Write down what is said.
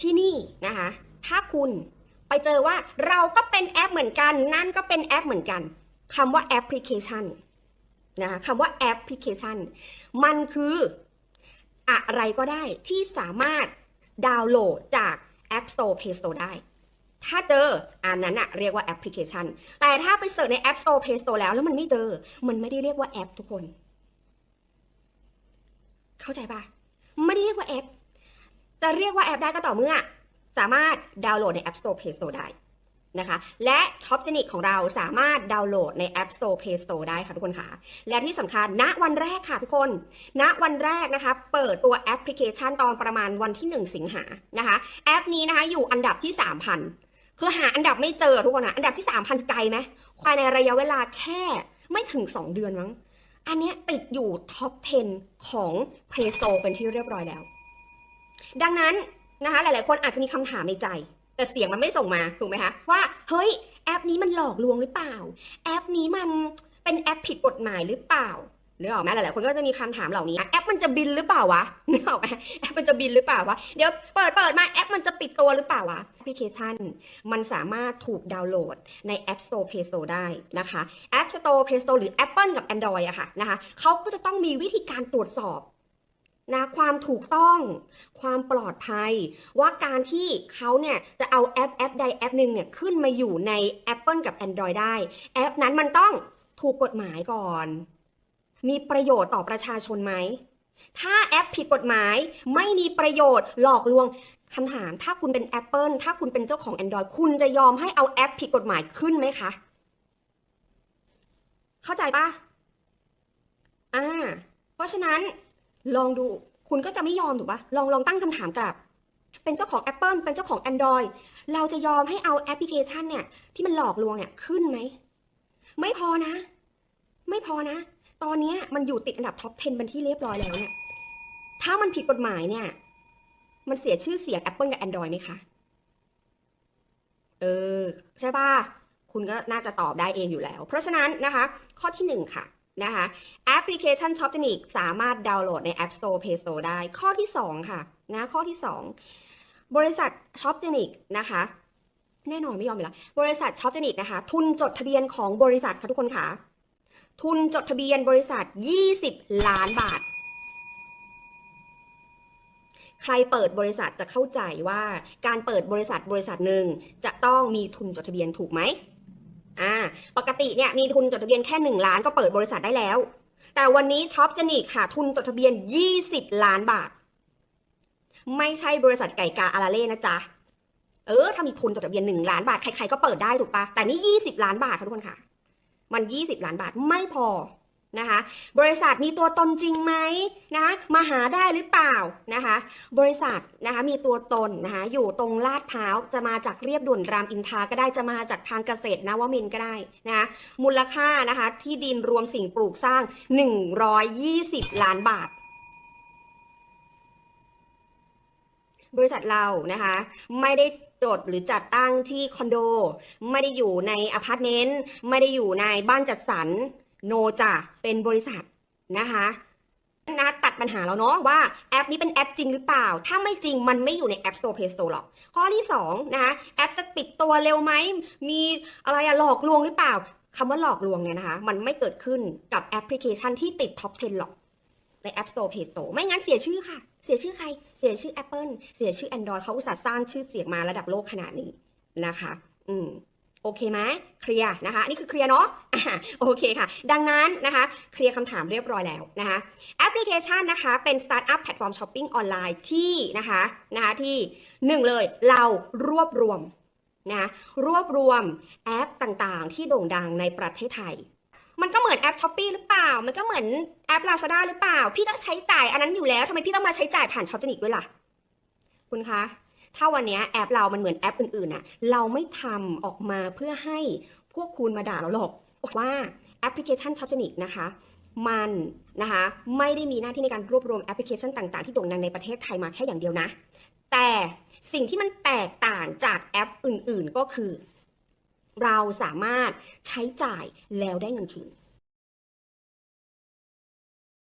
ที่นี่นะคะ ถ้าคุณไปเจอว่าเราก็เป็นแอปเหมือนกัน นั่นก็เป็นแอปเหมือนกันคำว่าแอปพลิเคชันนะคะคำว่าแอปพลิเคชัน มันคืออะไรก็ได้ที่สามารถดาวน์โหลดจาก App Store Play Store ได้ ถ้าเจออันนั้นอะเรียกว่าแอปพลิเคชัน แต่ถ้าไปเสิร์ชใน App Store Play Store แล้วแล้วมันไม่เจอ มันไม่ได้เรียกว่าแอปทุกคน เข้าใจปะไม่ได้เรียกว่าแอป จะเรียกว่าแอปได้ก็ต่อเมื่อ สามารถดาวน์โหลดใน App Store Play Store ได้นะคะ และช็อปเจนิกของเราสามารถดาวน์โหลดใน App Store Play Store ได้ค่ะทุกคนค่ะ และที่สำคัญณวันแรกค่ะทุกคน ณวันแรกนะคะ เปิดตัวแอปพลิเคชันตอนประมาณวันที่ 1 สิงหานะคะ แอปนี้นะคะอยู่อันดับที่ 3,000 คือหาอันดับไม่เจอทุกคนอะอันดับที่ 3,000 ไกลไหมภายในระยะเวลาแค่ไม่ถึง 2 เดือนมั้ง อันนี้ติดอยู่ท็อป 10 ของ Play Store เป็นที่เรียบร้อยแล้ว ดังนั้นนะคะหลาย ๆ คนอาจจะมีคำถามในใจ แต่เสียงมันไม่ส่งมาถูกไหมคะว่าเฮ้ยแอปนี้มันหลอกลวงหรือเปล่า แอปนี้มันเป็นแอปผิดกฎหมายหรือเปล่านึกออกไหมหลาย ๆ คนก็จะมีคำถามเหล่านี้แอปมันจะบินหรือเปล่าวะนึกออกไหมแอปมันจะบินหรือเปล่าวะเดี๋ยวเปิดเปิดมาแอปมันจะปิดตัวหรือเปล่าวะแอปพลิเคชัน มันสามารถถูกดาวน์โหลดใน App Store Play Store ได้นะคะ App Store Play Store หรือ Apple กับ Android อะค่ะนะคะเขาก็จะต้องมีวิธีการตรวจสอบ นะความถูกต้องความปลอดภัย ว่าการที่เขาเนี่ยจะเอาแอปแอปใดแอปหนึ่งเนี่ยขึ้นมาอยู่ใน Apple กับ Android ได้ แอปนั้นมันต้องถูกกฎหมายก่อน มีประโยชน์ต่อประชาชนไหม ถ้าแอปผิดกฎหมายไม่มีประโยชน์หลอกลวงคำถาม ถ้าคุณเป็น Apple ถ้าคุณเป็นเจ้าของ Android คุณจะยอมให้เอาแอปผิดกฎหมายขึ้นไหมคะ เข้าใจปะอ่าเพราะฉะนั้น ลองดูคุณก็จะไม่ยอมถูกปะลองลองตั้งคำถามกับ เป็นเจ้าของ Apple เป็นเจ้าของ Android เราจะยอมให้เอาแอปพลิเคชันเนี่ย ที่มันหลอกลวงเนี่ยขึ้นไหม ไม่พอนะ ไม่พอนะ ตอนเนี้ยมันอยู่ติดอันดับท็อป 10 เป็นที่เรียบร้อยแล้วเนี่ย ถ้ามันผิดกฎหมายเนี่ย มันเสียชื่อเสียง Apple กับ Android ไหมคะ เออ ใช่ปะคุณก็น่าจะตอบได้เองอยู่แล้ว เพราะฉะนั้นนะคะ ข้อที่หนึ่งค่ะ นะคะแอปพลิเคชัน Shopgenic สามารถดาวน์โหลดใน App Store Play Store ได้ ข้อที่สองค่ะนะข้อที่สองบริษัท Shopgenic นะคะแน่นอนไม่ยอมอยู่แล้วบริษัท Shopgenic นะคะ ทุนจดทะเบียนของบริษัทค่ะทุกคนค่ะ ทุนจดทะเบียนบริษัท 20 ล้านบาท ใครเปิดบริษัทจะเข้าใจว่าการเปิดบริษัทบริษัทหนึ่งจะต้องมีทุนจดทะเบียนถูกไหม อ่า ปกติเนี่ยมีทุนจดทะเบียนแค่ 1 ล้านก็เปิดบริษัทได้แล้ว แต่วันนี้ช็อปจนิกค่ะ ทุนจดทะเบียน 20 ล้านบาท ไม่ใช่บริษัทไก่กาอาราเล่นะจ๊ะ เออ ถ้ามีทุนจดทะเบียน 1 ล้านบาท ใครๆก็เปิดได้ถูกปะแต่นี่ 20 ล้านบาทค่ะทุกคนค่ะ มัน 20 ล้านบาทไม่พอ นะคะบริษัทมีตัวตนจริงไหมนะมาหาได้หรือเปล่านะคะบริษัทนะคะมีตัวตนนะคะอยู่ตรงลาดพร้าวจะมาจากเรียบด่วนรามอินทาก็ได้จะมาจากทางเกษตรนวมินก็ได้นะคะมูลค่านะคะที่ดินรวมสิ่งปลูกสร้าง 120 ล้านบาท บริษัทเรานะคะไม่ได้จดหรือจัดตั้งที่คอนโด ไม่ได้อยู่ในอพาร์ตเมนต์ไม่ได้อยู่ในบ้านจัดสรร โนจ่ะเป็นบริษัทนะคะนะตัดปัญหาแล้วเนาะว่าแอปนี้เป็นแอปจริงหรือเปล่า ถ้าไม่จริงมันไม่อยู่ใน App Store Play Store หรอก ข้อที่2นะคะแอปจะปิดตัวเร็วไหม มีอะไรอะหลอกลวงหรือเปล่าคำว่าหลอกลวงเนี่ยนะคะ มันไม่เกิดขึ้นกับแอปพลิเคชันที่ติดท็อป 10 หรอก ใน App Store Play Store ไม่งั้นเสียชื่อค่ะ เสียชื่อใคร เสียชื่อ Apple เสียชื่อ Android เขาอุตส่าห์สร้างชื่อเสียงมาระดับโลกขนาดนี้นะคะ อืม โอเคไหมเคลียร์นะคะนี่คือเคลียร์เนาะโอเคค่ะ ดังนั้นนะคะเคลียร์คำถามเรียบร้อยแล้วนะคะแอปพลิเคชันนะคะเป็นสตาร์ทอัพแพลตฟอร์มช้อปปิ้งออนไลน์ที่นะคะนะคะที่หนึ่งเลยเรารวบรวมนะรวบรวมแอปต่างๆ ที่โด่งดังในประเทศไทย มันก็เหมือนแอปช้อปปี้หรือเปล่า มันก็เหมือนแอป Lazada หรือเปล่า พี่ต้องใช้จ่ายอันนั้นอยู่แล้วทำไมพี่ต้องมาใช้จ่ายผ่านช็อปจนิกด้วยล่ะ คุณคะ ถ้าวันนี้แอปเรามันเหมือนแอปอื่นๆน่ะเราไม่ทำออกมาเพื่อให้พวกคุณมาด่าเราหรอกว่าแอปพลิเคชันช็อปจนิกนะคะมันนะคะไม่ได้มีหน้าที่ในการรวบรวมแอปพลิเคชันต่างๆ ที่โด่งดังในประเทศไทยมาแค่อย่างเดียวนะ แต่สิ่งที่มันแตกต่างจากแอปอื่นๆก็คือ เราสามารถใช้จ่ายแล้วได้เงินคืน